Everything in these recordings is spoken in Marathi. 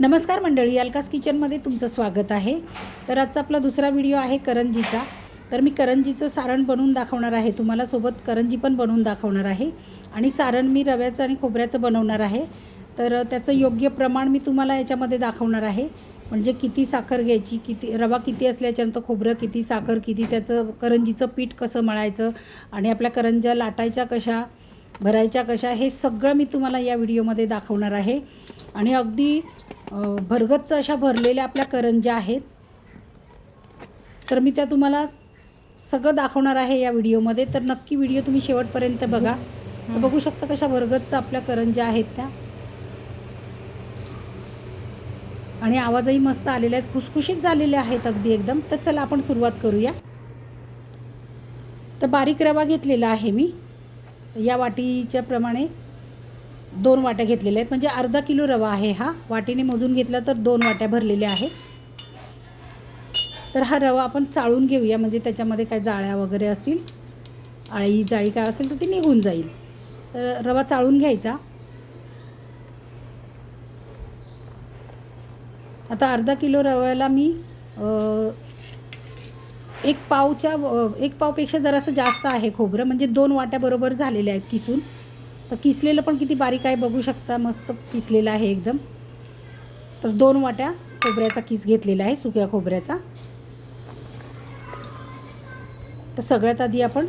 नमस्कार मंडळी अलकास किचनमध्ये तुमचं स्वागत आहे. तर आजचा आपला दुसरा व्हिडिओ आहे करंजीचा. तर मी करंजीचं सारण बनवून दाखवणार आहे. तुम्हाला सोबत करंजी पण बनवून दाखवणार आहे. आणि सारण मी रव्याचं आणि खोबऱ्याचं बनवणार आहे. तर त्याचं योग्य प्रमाण मी तुम्हाला याच्यामध्ये दाखवणार आहे. म्हणजे किती साखर घ्यायची किती रवा किती असल्याच्यानंतर खोबरं किती साखर किती त्याचं करंजीचं पीठ कसं मळायचं आणि आपल्या करंज्या लाटायच्या कशा भरायच्या कशा हे सगळं मी तुम्हाला या व्हिडिओमध्ये दाखवणार आहे. आणि अगदी भरगच्च अशा भरलेल्या आपल्या करंज्या आहेत. तर मी त्या तुम्हाला सगळं दाखवणार आहे या व्हिडिओमध्ये. तर नक्की व्हिडिओ तुम्ही शेवटपर्यंत बघा. तर बघू शकता कशा भरगच्च आपल्या करंज्या आहेत त्या. आणि आवाजही मस्त आलेला आहे खुसखुशीत झालेले आहेत अगदी एकदम. तर चला आपण सुरुवात करूया. तर बारीक रवा घेतलेला आहे मी. या वाटीच्या प्रमाणे दोन वाट्या घेतलेल्या आहेत. म्हणजे अर्धा किलो रवा आहे हा. वाटीने मोजून घेतला तर दोन वाट्या भरलेल्या आहेत. तर हा रवा आपण चाळून घेऊया. म्हणजे त्याच्यामध्ये काय जाळ्या वगैरे असतील आळी जाळी काय असेल तर ती निघून जाईल. तर रवा चाळून घ्यायचा. आता अर्धा किलो रव्याला मी एक पावच्या एक पावपेक्षा जरासं जास्त आहे खोबरं. म्हणजे दोन वाट्या बरोबर झालेल्या आहेत किसून. तर किसलेलं पण किती बारीक आहे बघू शकता मस्त किसलेलं आहे एकदम. तर दोन वाट्या खोबऱ्याचा किस घेतलेला आहे सुक्या खोबऱ्याचा. तर सगळ्यात आधी आपण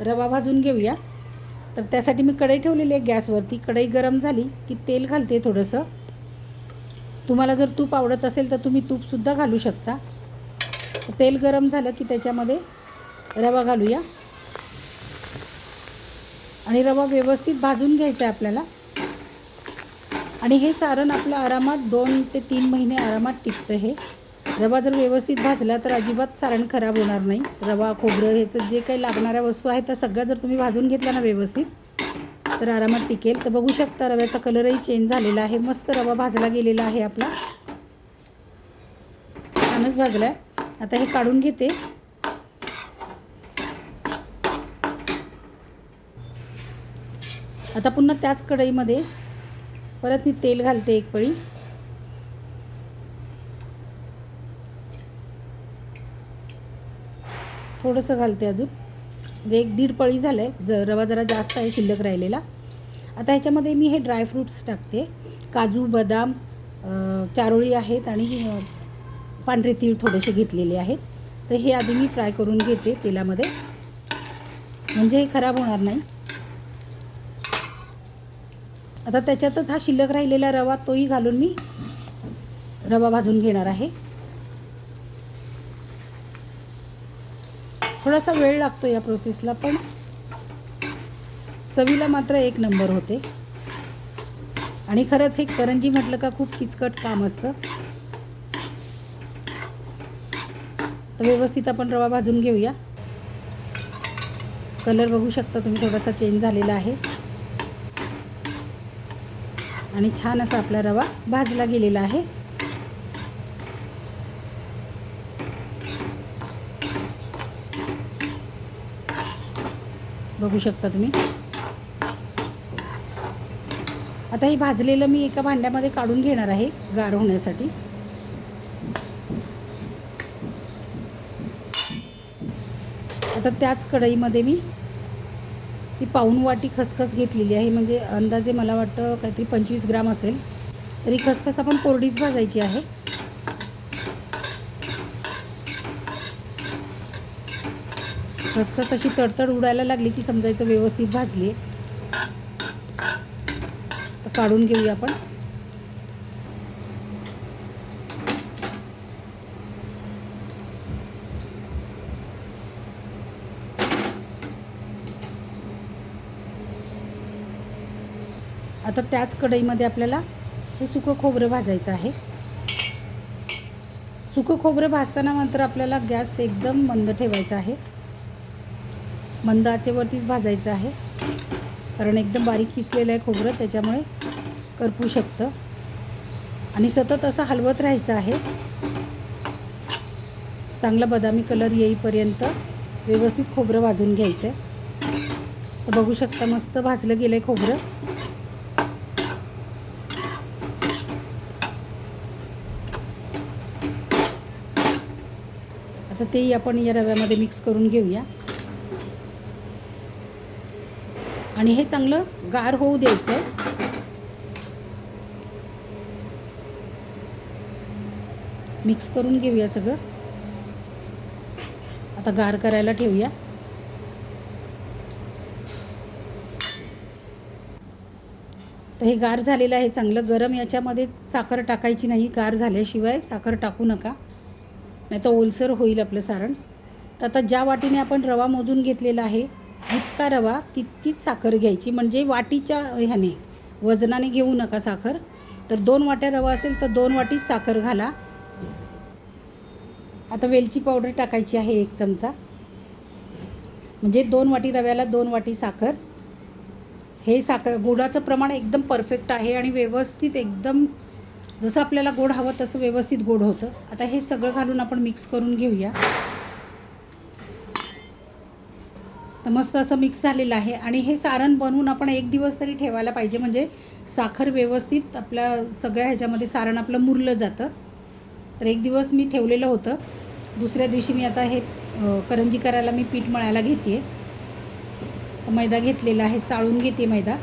रवा भाजून घेऊया. तर त्यासाठी मी कढई ठेवलेली आहे गॅसवरती. कढई गरम झाली की तेल घालते थोडंसं. तुम्हाला जर तूप आवडत असेल तर तुम्ही तूपसुद्धा घालू शकता. तेल गरम झालं की त्याच्यामध्ये रवा घालूया. आणि रवा व्यवस्थित भाजून घ्यायचा आहे आपल्याला. आणि हे सारण आपलं आरामात दोन ते तीन महिने आरामात टिकतं हे. रवा जर व्यवस्थित भाजला तर अजिबात सारण खराब होणार नाही. रवा खोबरं ह्याचं जे काही लागणाऱ्या वस्तू आहेत त्या सगळ्या जर तुम्ही भाजून घेतल्या ना व्यवस्थित तर आरामात टिकेल. तर बघू शकता रव्याचा कलरही चेंज झालेला आहे. मस्त रवा भाजला गेलेला आहे आपला. छानच भाजला आहे आता हे काढून घेते. आता पुन्हा त्याच कढईमध्ये परत मी तेल घालते एक पळी. थोडंसं घालते अजून. म्हणजे एक दीड पळी झालं आहे ज रवा जरा जास्त आहे शिल्लक राहिलेला. आता ह्याच्यामध्ये मी हे ड्रायफ्रूट्स टाकते. काजू बदाम चारोळी आहेत आणि पांढरे तीळ थोडेसे घेतलेले आहेत. तर हे आधी मी फ्राय करून घेते तेलामध्ये. म्हणजे हे खराब होणार नाही. आता त्याच्यातच हा शिल्लक राहिलेला रवा तोही घालून मी रवा भाजून घेणार आहे. थोडासा वेळ लागतो या प्रोसेसला पण चवीला मात्र एक नंबर होते. आणि खरंच हे करंजी म्हटलं का खूप किचकट काम असतं. तर व्यवस्थित आपण रवा भाजून घेऊया. कलर बघू शकता तुम्ही थोडासा चेंज झालेला आहे. आणि छान असा आपला रवा भाजला गेलेला आहे. बघू शकता तुम्ही. आता हे भाजलेलं मी एका भांड्यामध्ये काढून घेणार आहे गार होण्यासाठी. आता त्याच कढईमध्ये मी ही पाऊण वाटी खसखस घेतलेली आहे. म्हणजे अंदाजे मला वाटतं काहीतरी पंचवीस ग्राम असेल. तरी खसखस आपण कोरडीच भाजायची आहे. खसखस अशी तडतड उडायला लागली की समजायचं व्यवस्थित भाजली आहे. तर काढून घेऊया आपण. आता त्याच कढईमध्ये आपल्याला हे सुकं खोबरं भाजायचं आहे. सुकं खोबरं भाजताना मात्र आपल्याला गॅस एकदम मंद ठेवायचा आहे. मंद आचेवरतीच भाजायचं आहे. कारण एकदम बारीक किसलेलं आहे खोबरं त्याच्यामुळे करपू शकतं. आणि सतत असं हलवत राहायचं आहे. चांगला बदामी कलर येईपर्यंत व्यवस्थित खोबरं भाजून घ्यायचं आहे तर बघू शकता मस्त भाजलं गेलं आहे खोबरं. आता तेही आपण या रव्यामध्ये मिक्स करून घेऊया. आणि हे चांगलं गार होऊ द्यायचं आहे मिक्स करून घेऊया सगळं. आता गार करायला ठेवूया. तर हे गार झालेलं आहे चांगलं. गरम याच्यामध्ये साखर टाकायची नाही. गार झाल्याशिवाय साखर टाकू नका. नाही तर ओलसर होईल आपलं सारण. तर आता ज्या वाटीने आपण रवा मोजून घेतलेला आहे जितका रवा तितकीच साखर घ्यायची. म्हणजे वाटीच्या ह्याने वजनाने घेऊ नका साखर. तर दोन वाट्या रवा असेल तर दोन वाटीच साखर घाला. आता वेलची पावडर टाकायची आहे एक चमचा. म्हणजे दोन वाटी रव्याला दोन वाटी साखर. हे साखर गुळाचं प्रमाण एकदम परफेक्ट आहे आणि व्यवस्थित एकदम जसं आपल्याला गोड हवं तसं व्यवस्थित गोड होतं. आता हे सगळं घालून आपण मिक्स करून घेऊया. तर मस्त असं मिक्स झालेलं आहे. आणि हे सारण बनवून आपण एक दिवस तरी ठेवायला पाहिजे. म्हणजे साखर व्यवस्थित आपल्या सगळ्या ह्याच्यामध्ये सारण आपलं मुरलं जातं. तर एक दिवस मी ठेवलेलं होतं. दुसऱ्या दिवशी मी आता हे करंजी करायला मी पीठ मळायला घेते मैदा घेतलेला आहे. चाळून घेते मैदा.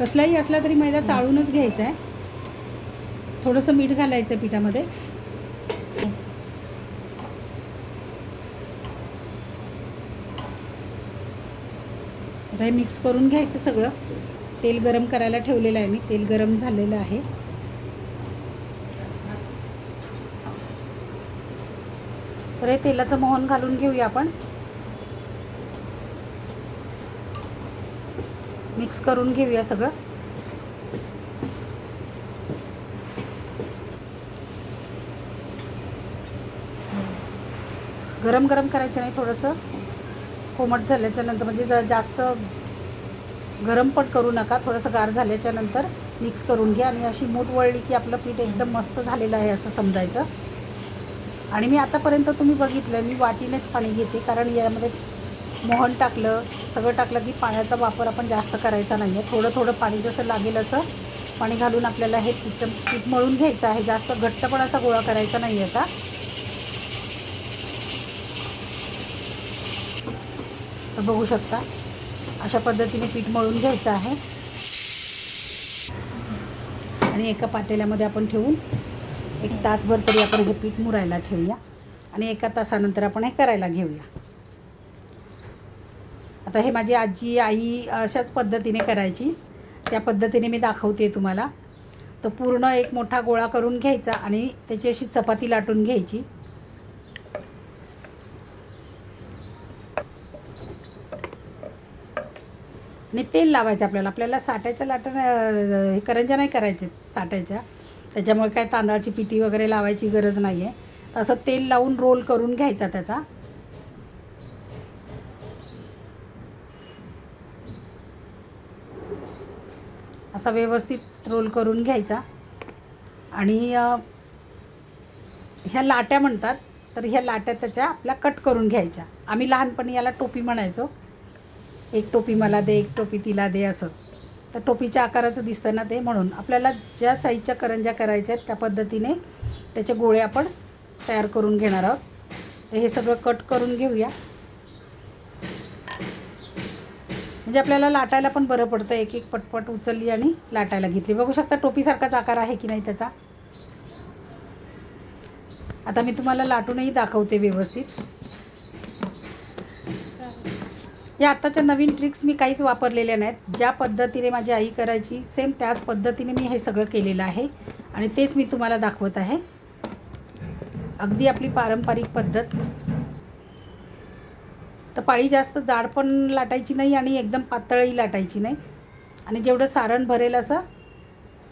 कसलाही असला तरी मैदा चाळूनच घ्यायचा आहे थोडंसं मीठ घालायचं पिठामध्ये. आता हे मिक्स करून घ्यायचं सगळं. तेल गरम करायला ठेवलेलं आहे मी. तेल गरम झालेलं आहे. तर हे तेलाचं मोहन घालून घेऊया आपण. मिक्स करून घेऊया सगळं. गरम गरम करायचं नाही थोडंसं कोमट झाल्याच्यानंतर म्हणजे जास्त गरम पण करू नका थोडंसं गार झाल्याच्यानंतर मिक्स करून घ्या. आणि अशी मूठ वळली की आपलं पीठ एकदम मस्त झालेलं आहे असं समजायचं. आणि मी आतापर्यंत तुम्ही बघितलं मी वाटीनेच पाणी घेते कारण यामध्ये मोहन टाकलं सगळं टाकलं की पाण्याचा वापर आपण जास्त करायचा नाही आहे थोडं थोडं पाणी जसं लागेल असं पाणी घालून आपल्याला हे पीठ पीठ मळून घ्यायचं आहे. जास्त घट्ट पण असा गोळा करायचा नाही आहे आता. तर बघू शकता अशा पद्धतीने पीठ मळून घ्यायचं आहे. आणि एका पातेल्यामध्ये आपण ठेवून एक तासभर तरी आपण हे पीठ मुरायला ठेवूया. आणि एका तासानंतर आपण हे करायला घेऊया. आता हे माझी आजी आई अशाच पद्धतीने करायची. त्या पद्धतीने मी दाखवते तुम्हाला. तर पूर्ण एक मोठा गोळा करून घ्यायचा आणि त्याची अशी चपाती लाटून घ्यायची. आणि तेल लावायचं आपल्याला. आपल्याला साठायच्या लाटा हे करंजा नाही करायचे साठायच्या. त्याच्यामुळे काय तांदळाची पिठी वगैरे लावायची गरज नाही आहे असं तेल लावून रोल करून घ्यायचा त्याचा. असा व्यवस्थित रोल करून घ्यायचा. आणि ह्या लाट्या म्हणतात तर ह्या लाट्या त्याच्या आपल्या कट करून घ्यायच्या. आम्ही लहानपणी याला टोपी म्हणायचो. एक टोपी मला दे एक टोपी तिला दे असं. तर टोपीच्या आकाराचं दिसतं ना ते म्हणून. आपल्याला ज्या साईजच्या करंज्या करायच्या आहेत त्या पद्धतीने त्याचे गोळे आपण तयार करून घेणार आहोत. तर हे सगळं कट करून घेऊया. म्हणजे आपल्याला लाटायला पण बरं पडतं एक एक पटपट उचलली आणि लाटायला घेतली. बघू शकता टोपीसारखाच आकार आहे की नाही त्याचा. आता मी तुम्हाला लाटूनही दाखवते व्यवस्थित. या आत्ताच्या नवीन ट्रिक्स मी काहीच वापरलेल्या नाहीत. ज्या पद्धतीने माझी आई करायची सेम त्याच पद्धतीने मी हे सगळं केलेलं आहे. आणि तेच मी तुम्हाला दाखवत आहे. अगदी आपली पारंपरिक पद्धत. तर पाळी जास्त जाड पण लाटायची नाही आणि एकदम पातळही लाटायची नाही. आणि जेवढं सारण भरेल असं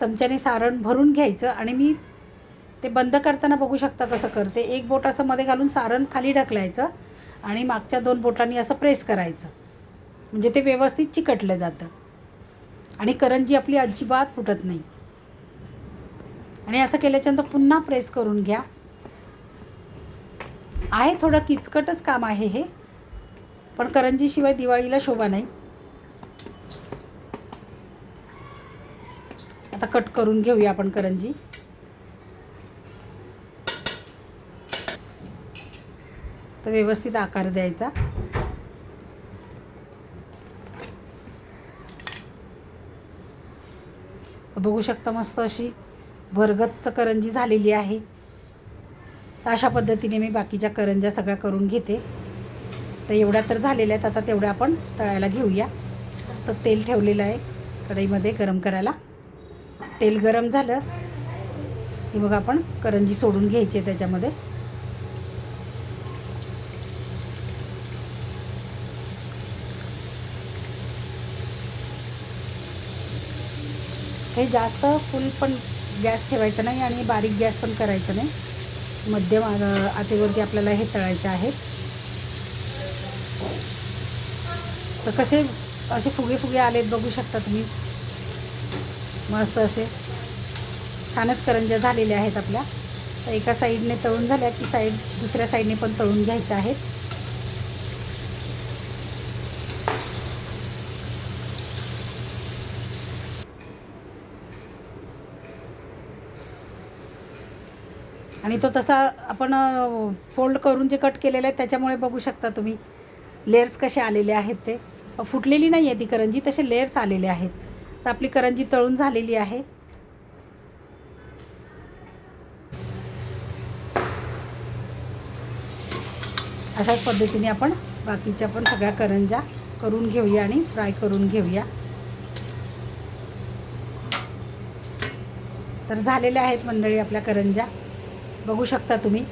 चमच्याने सारण भरून घ्यायचं आणि मी ते बंद करताना बघू शकता कसं करते. एक बोट असं मध्ये घालून सारण खाली ढकलायचं आणि मागच्या दोन बोटांनी असं प्रेस करायचं. म्हणजे ते व्यवस्थित चिकटलं जातं. आणि करंजी आपली अजिबात फुटत नाही. आणि असं केल्याच्यानंतर पुन्हा प्रेस करून घ्या. आहे थोडं किचकटच काम आहे हे. पण करंजीशिवाय दिवाळीला शोभा नाही. आता कट करून घेऊया आपण करंजी. तर व्यवस्थित आकार द्यायचा. बघू शकता मस्त अशी भरगतच करंजी झालेली आहे. अशा पद्धतीने मी बाकीच्या करंज्या सगळ्या करून घेते. तर एवढ्या तर झालेल्या आहेत आता तेवढ्या आपण तळायला घेऊया. तर तेल ठेवलेलं आहे कढईमध्ये गरम करायला. तेल गरम झालं की मग आपण करंजी सोडून घ्यायची आहे त्याच्यामध्ये. हे जास्त फुल पण गॅस ठेवायचा नाही आणि बारीक गॅस पण करायचा नाही. मध्यम आचेवरती आपल्याला हे तळायचे आहेत. तर कसे असे फुगे फुगे आलेत बघू शकता तुम्ही. मस्त असे. छानच करंज्या झालेल्या आहेत आपल्या. तर एका साईडने तळून झाल्या की साईड दुसऱ्या साईडने पण तळून घ्यायच्या आहेत. आणि तो तसा आपण फोल्ड करून जे कट केलेलं आहे त्याच्यामुळे बघू शकता तुम्ही. लेअर्स कसे आलेले आहेत ते. फुटलेली नाही आहे ती करंजी तसे लेयर्स आलेले आहेत. तर आपली करंजी तळून झालेली आहे. अशाच पद्धतीने आपण बाकीच्या पण सगळ्या करंज्या करून घेऊया आणि फ्राय करून घेऊया. तर झालेल्या आहेत मंडळी आपल्या करंज्या. बघू शकता तुम्ही.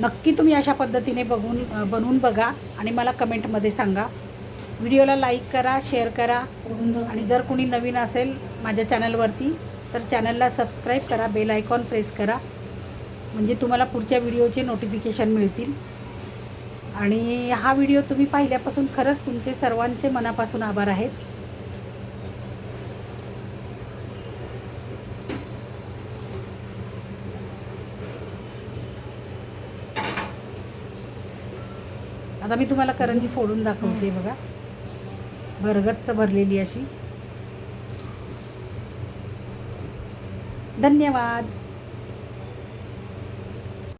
नक्की तुम्ही अशा पद्धतीने बघून बनवून बघा आणि मला कमेंटमध्ये सांगा. व्हिडिओला लाईक करा शेअर करा. आणि जर कोणी नवीन असेल माझ्या चॅनलवरती तर चॅनलला सबस्क्राईब करा बेल आयकॉन प्रेस करा. म्हणजे तुम्हाला पुढच्या व्हिडिओचे नोटिफिकेशन मिळतील. आणि हा व्हिडिओ तुम्ही पाहिल्यापासून खरंच तुमचे सर्वांचे मनापासून आभार आहेत आता मी तुम्हाला करंजी फोडून दाखवते बघा. भरगच्च भरलेली अशी. धन्यवाद.